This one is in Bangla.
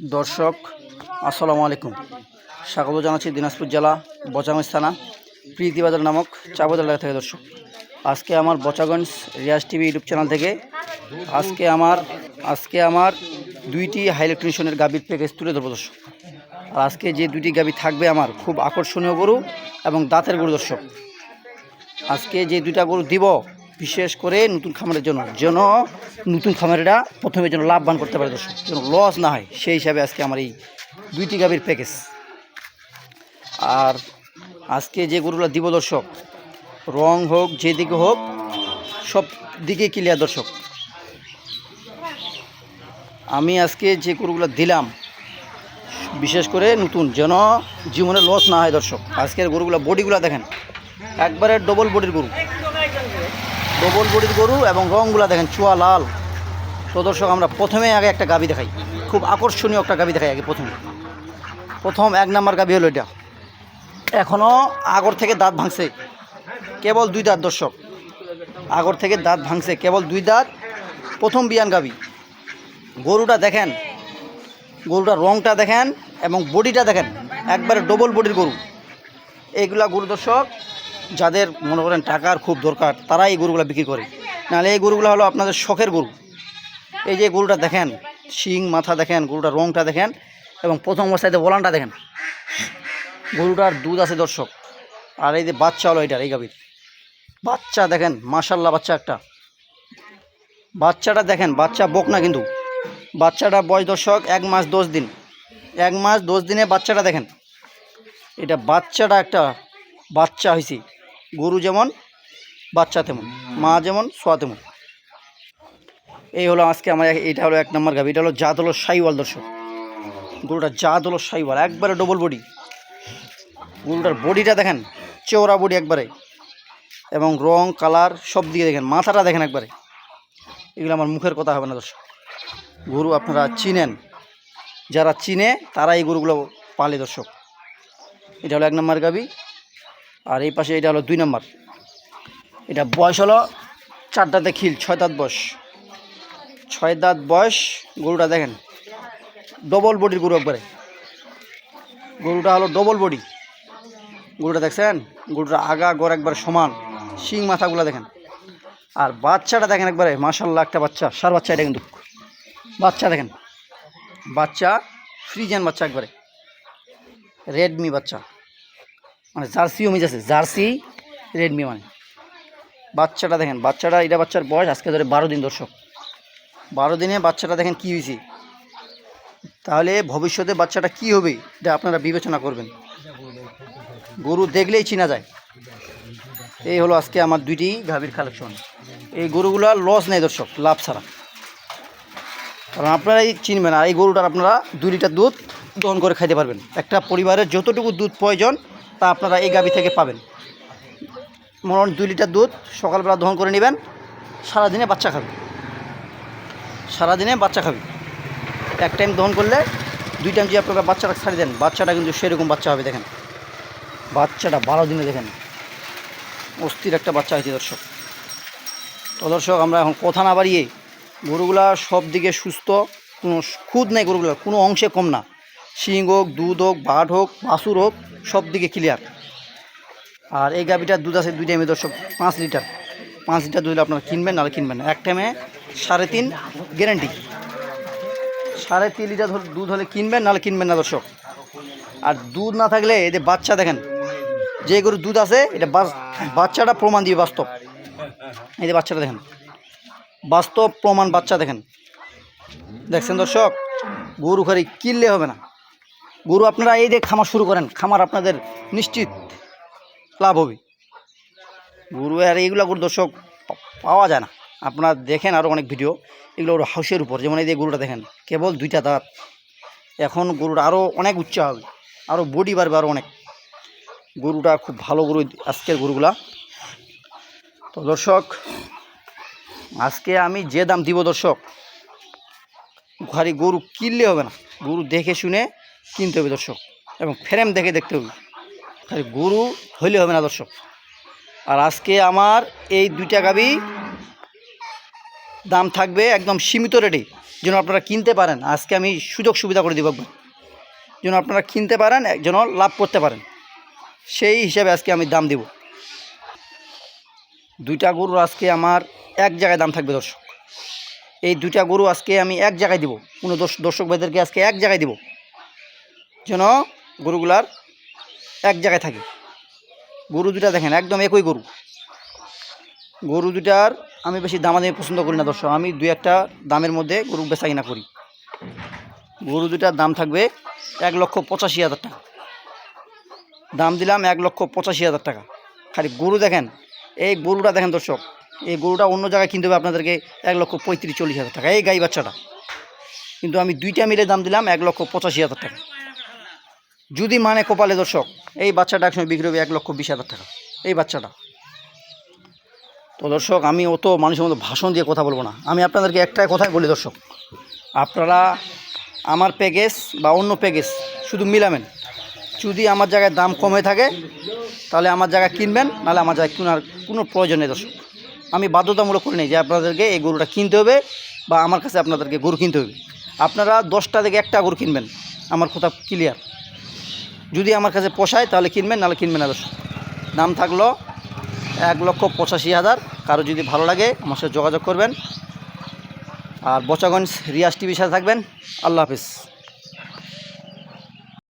দর্শক, আসসালামু আলাইকুম। স্বাগত জানাচ্ছি দিনাজপুর জেলা বচাগঞ্জ থানা, প্রীতিবাজার নামক চাবদ এলাকা থেকে দর্শক। আজকে আমার Bochaganj Riaz TV YouTube channel থেকে আজকে আমার আজকে আমার দুইটি হাই ইলেকট্রিশনের গাভীর প্যাকেজ তুলে ধরবো দর্শক। আর আজকে যে দুইটি গাভী থাকবে আমার খুব আকর্ষণীয় গরু এবং দাঁতের গরু দর্শক। আজকে যে দুইটা গরু দিব বিশেষ করে নতুন খামারের জন্য, যেন নতুন খামারিরা প্রথমে যেন লাভবান করতে পারে দর্শক, যেন লস না হয়, সেই হিসাবে আজকে আমার এই দুইটি গাভীর প্যাকেজ আর আজকে যে গরুগুলো দিব দর্শক, রং হোক যেদিকে হোক, সব দিকে ক্লিয়ার দর্শক। আমি আজকে যে গরুগুলো দিলাম, বিশেষ করে নতুন, যেন জীবনে লস না হয় দর্শক। আজকের গরুগুলো বডিগুলো দেখেন, একবারে ডবল বডির গরু। ডবল বডির গরু এবং রঙগুলো দেখেন চুয়া লাল। তো দর্শক, আমরা প্রথমে আগে একটা গাবি দেখাই। খুব আকর্ষণীয় একটা গাবি দেখাই আগে প্রথমে। প্রথম এক নাম্বার গাবি হলো এটা। এখনও আগর থেকে দাঁত ভাঙছে। কেবল দুই দাঁত, দর্শক। আগর থেকে দাঁত ভাঙছে, কেবল দুই দাঁত। প্রথম বিয়ান গাবি। গরুটা দেখেন গরুটার রংটা দেখেন এবং বডিটা দেখেন, একবারে ডবল বডির গরু। এইগুলা গরু দর্শক যাদের, মনে করেন, টাকার খুব দরকার তারা এই গরুগুলো বিক্রি করে। নাহলে এই গরুগুলো হলো আপনাদের শখের গরু। এই যে গরুটা দেখেন, শিং, মাথা দেখেন, গরুটার রংটা দেখেন, এবং প্রথম অবস্থায় বলানটা দেখেন। গরুটার দুধ আছে দর্শক। আর এই যে বাচ্চা হলো এটার, এই গাভীর। বাচ্চা দেখেন মাশাল্লাহ বাচ্চা একটা। বাচ্চাটা দেখেন, বাচ্চা বক না কিন্তু। বাচ্চাটা বয়স দর্শক, এক মাস দশ দিন। এক মাস দশ দিনে বাচ্চাটা দেখেন। এটা বাচ্চাটা একটা বাচ্চা হয়েছে গরু যেমন, বাচ্চা তেমন, মা যেমন, সোয়া তেমন। এই হলো আজকে আমার এটা হলো এক নম্বর গাভি, এটা হলো জাত হলো সাইওয়াল দর্শক। গরুটার জাত হলো সাইওয়াল, একবারে ডবল বডি গরুটার বডিটা দেখেন, চওড়া বডি একবারে। এবং রং, কালার সব দিকে দেখেন, মাথাটা দেখেন একবারে। এগুলো আমার মুখের কথা হবে না দর্শক। গরু আপনারা চিনেন, যারা চিনে তারা এই গরুগুলো পালে দর্শক। এটা হলো এক নম্বর গাবি আর এই পাশে এটা হলো দুই নম্বর। এটা বয়স হলো চার দাঁতে খিল, ছয় দাঁত বয়স। ছয় দাঁত বয়স, গরুটা দেখেন ডবল বডির গরু একবারে। গরুটা হলো ডবল বডি গরুটা দেখছেন গরুটা আগা গড় একবার সমান, শিং মাথাগুলো দেখেন। আর বাচ্চাটা দেখেন একবারে মাসাল্লাহ একটা বাচ্চা, সার বাচ্চা এটা কিন্তু। বাচ্চা দেখেন, বাচ্চা ফ্রিজেন বাচ্চা একবারে। রেডমি বাচ্চা। মানে জার্সিও মিজ আছে, জার্সি, রেডমি মানে। বাচ্চাটা দেখেন, বাচ্চাটা, এটা বাচ্চার বয়স আজকে ধরে বারো দিন দর্শক। বারো দিনে বাচ্চাটা দেখেন কী হয়েছে। তাহলে ভবিষ্যতে বাচ্চাটা কি হবে, এটা আপনারা বিবেচনা করবেন। গরু দেখলেই চিনা যায়। এই হলো আজকে আমার দুইটি গাভীর কালেকশন। এই গরুগুলো লস নেই দর্শক, লাভ ছাড়া। কারণ আপনারাই চিনবেন, আর এই গরুটার আপনারা দুই লিটার দুধ দহন করে খাইতে পারবেন। একটা পরিবারের যতটুকু দুধ প্রয়োজন তা আপনারা এই গাভী থেকে পাবেন। মনে দুই লিটার দুধ, সকালবেলা দহন করে নেবেন, সারাদিনে বাচ্চা খাবে। সারাদিনে বাচ্চা খাবে। এক টাইম দহন করলে দুই টাইম যদি আপনারা বাচ্চাটা ছাড়ি দেন, বাচ্চাটা কিন্তু সেরকম বাচ্চা হবে, দেখেন। বাচ্চাটা বারো দিনে, দেখেন। অস্থির একটা বাচ্চা হয়েছে, দর্শক। তো দর্শক, আমরা এখন কথা না বাড়িয়ে গরুগুলা সব দিকে সুস্থ, কোনো খুদ নেই গরুগুলার, কোনো অংশে কম না। শিং হোক, দুধ হোক বাট হোক বাসুর হোক, সব দিকে ক্লিয়ার আর এই গাভিটার দুধ আছে দুই টাইমে, দর্শক, পাঁচ লিটার। পাঁচ লিটার দুধ আপনারা কিনবেন, নাহলে কিনবেন না। এক টাইমে সাড়ে তিন গ্যারেন্টি সাড়ে তিন লিটার দুধ হলে কিনবেন, নাহলে কিনবেন না, দর্শক। আর দুধ না থাকলে এদের বাচ্চা দেখেন, যে গরুর দুধ আছে, এটা বাচ্চাটা প্রমাণ দিবে বাস্তব। এই যে বাচ্চাটা দেখেন, বাস্তব প্রমাণ বাচ্চা দেখেন। দেখছেন দর্শক? গরু খালি কিনলে হবে না। গরু আপনারা এই দিয়ে খামার শুরু করেন, খামার আপনাদের নিশ্চিত লাভ হবে। গরু আর এইগুলো গরু দর্শক পাওয়া যায় না। আপনারা দেখেন আরও অনেক ভিডিও এগুলো ওর হাউসের উপর, যেমন এই যে গরুটা দেখেন, কেবল দুইটা দাঁত। এখন গরুটা আরও অনেক উচ্চা হবে আরও বডি বাড়বে আরও অনেক। গরুটা খুব ভালো গরু, আজকের গরুগুলা। তো দর্শক, আজকে আমি যে দাম দিব দর্শক ঘরে গরু কিনলে হবে না। গরু দেখে শুনে কিনতে হবে দর্শক। এবং ফ্রেম দেখে দেখতে হবে। খালি গরু হইলে হবে না দর্শক। আর আজকে আমার এই দুইটা গাবি দাম থাকবে একদম সীমিত রেটে। যেন আপনারা কিনতে পারেন। আজকে আমি সুযোগ সুবিধা করে দেবো যেন আপনারা কিনতে পারেন, যেন লাভ করতে পারেন। সেই হিসাবে আজকে আমি দাম দেব। দুইটা গরুর আজকে আমার এক জায়গায় দাম থাকবে দর্শক। এই দুইটা গরু আজকে আমি এক জায়গায় দিব। কোনো দর্শ- দর্শক ভাইদেরকে আজকে এক জায়গায় দিব। যেন গরুগুলার এক জায়গায় থাকে। গরু দুটা দেখেন, একদম একই গরু। গরু দুটার আমি বেশি দামাদামি পছন্দ করি না, দর্শক। আমি দুই একটা দামের মধ্যে গরু বেচা কিনা করি। গরু দুটার দাম থাকবে এক লক্ষ পঁচাশি হাজার টাকা। দাম দিলাম এক লক্ষ পঁচাশি হাজার টাকা। খালি গরু দেখেন, এই গরুটা দেখেন, দর্শক। এই গরুটা অন্য জায়গায় কিনতে হবে আপনাদেরকে এক লক্ষ পঁয়ত্রিশ চল্লিশ হাজার টাকা, এই গাই বাচ্চাটা। কিন্তু আমি দুইটা মিলে দাম দিলাম এক লক্ষ পঁচাশি হাজার টাকা। যদি মানে কপালে দর্শক, এই বাচ্চাটা একসময় বিক্রি হবে এক লক্ষ বিশ হাজার টাকা। এই বাচ্চাটা। তো দর্শক, আমি অত মানুষের মতো ভাষণ দিয়ে কথা বলব না। আমি আপনাদেরকে একটাই কথাই বলি দর্শক, আপনারা আমার প্যাকেজ বা অন্য প্যাকেজ শুধু মিলাবেন। যদি আমার জায়গায় দাম কমে থাকে, তাহলে আমার জায়গায় কিনবেন, নাহলে আমার জায়গায় কেনার কোনো প্রয়োজন নেই দর্শক। আমি বাধ্যতামূলক করি নেই যে আপনাদেরকে এই গরুটা কিনতে হবে বা আমার কাছে আপনাদেরকে গরু কিনতে হবে। আপনারা দশটা থেকে একটা গরু কিনবেন। আমার কথা ক্লিয়ার যদি আমার কাছে পোষায়, তাহলে কিনবেন, নাহলে কিনবেন না, দর্শক। দাম থাকল এক লক্ষ পঁচাশি হাজার। কারও যদি ভালো লাগে, আমার সাথে যোগাযোগ করবেন। আর বচাগঞ্জ রিয়াজ টিভির সাথে থাকবেন। আল্লাহ হাফিজ।